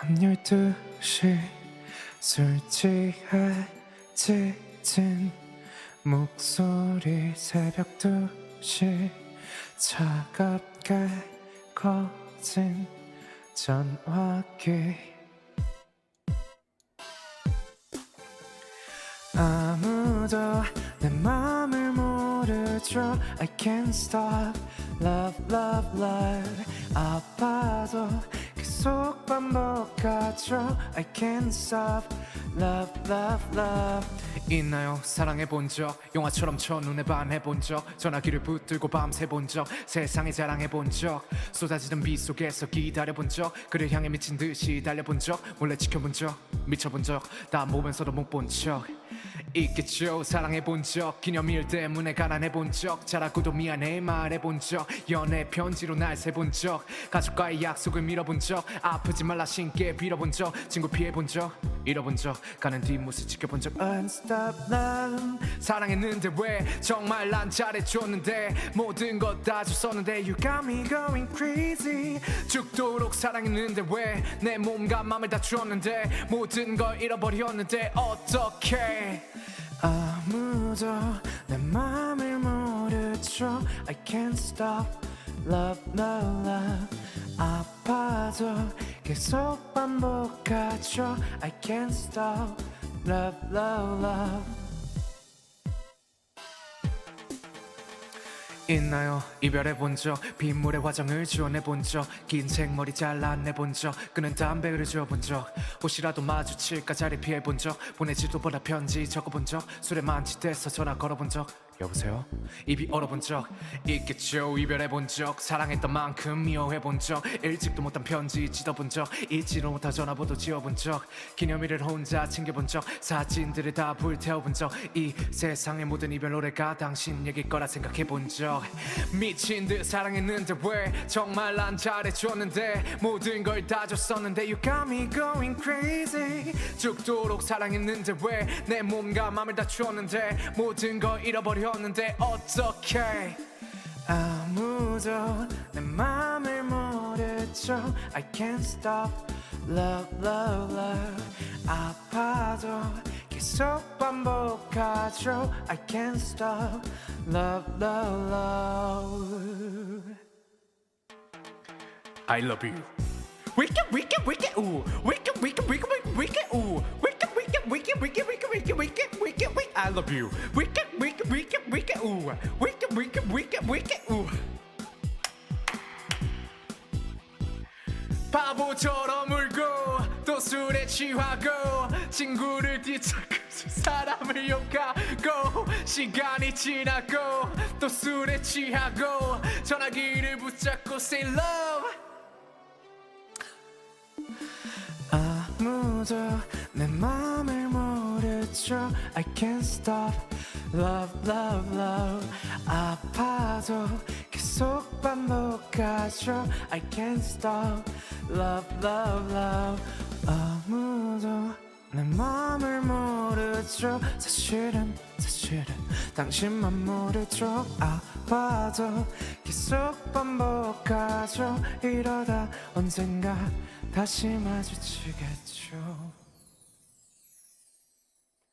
밤 12시 술 취해 짖은 목소리 새벽 2시 차갑게 꺼진 전화기 아무도 내 맘을 모르죠. I can't stop love love love. 아파도 계속 반복하죠 I can't stop love love love. 있나요? 사랑해본 적? 영화처럼 첫눈에 반해본 적? 전화기를 붙들고 밤새 본 적? 세상에 자랑해본 적? 쏟아지는 비 속에서 기다려본 적? 그를 향해 미친 듯이 달려본 적? 몰래 지켜본 적? 미쳐본 적다 보면서도 못 본 적 있겠죠. 사랑해본 적 기념일 때문에 가난해본 적 잘하고도 미안해 말해본 적 연애 편지로 날 세본 적 가족과의 약속을 밀어본 적 아프지 말라 신께 빌어본 적 친구 피해본 적 잃어본 적 가는 뒷모습 지켜본 적. Unstop love 사랑했는데 왜 정말 난 잘해줬는데? 모든 것 다 줬었는데. You got me going crazy. 죽도록 사랑했는데 왜 내 몸과 마음을 다 줬는데? 모든 걸 잃어버렸는데 어떻게 아무도 내 맘을 모르죠. I can't stop love love love 아파도 계속 반복하죠. I can't stop. Love love love. 있나요? 이별해 본 적? 빗물에 화장을 지원해 본 적긴 생머리 잘라내 본 적? 끄는 담배를 지워본 적? 혹시라도 마주칠까 자리 피해 본 적? 보내지도 보다 편지 적어 본 적? 술에 만취돼서 전화 걸어 본 적 여보세요? 입이 얼어본 적 있겠죠. 이별해본 적 사랑했던 만큼 미워해본 적 일찍도 못한 편지 찢어본 적 잊지도 못한 전화번호 지워본 적 기념일을 혼자 챙겨본 적 사진들을 다 불태워본 적 이 세상의 모든 이별 노래가 당신 얘길 거라 생각해본 적. 미친 듯 사랑했는데 왜 정말 난 잘해줬는데 모든 걸 다 줬었는데 You got me going crazy. 죽도록 사랑했는데 왜 내 몸과 마음을 다 줬는데 모든 걸 잃어버 렸는데 어떻게 아무도 내 맘을 모르죠 I can't stop love love love 아파도 계속 반복하죠 I can't stop love love love I love you Wicked wicked wicked ooh wicked wicked wicked wicked wicked ooh wicked wicked wicked wicked wicked wicked wicked wicked wicked I love you wicked wicked wicked ooh. Wicked wicked wicked wicked ooh. 바보처럼 울고 또 술에 취하고 친구를 뒤쫓고 사람을 욕하고 시간이 지나고 또 술에 취하고 전화기를 붙잡고 say love. 아무도 내 맘을 모르죠. I can't stop love love love. 아파도 계속 반복하죠 I can't stop. Love love love. 아무도 내 맘을 모르죠. 사실은 사실은 당신만 모르죠. 아파도 계속 반복하죠 이러다 언젠가 다시 마주치겠죠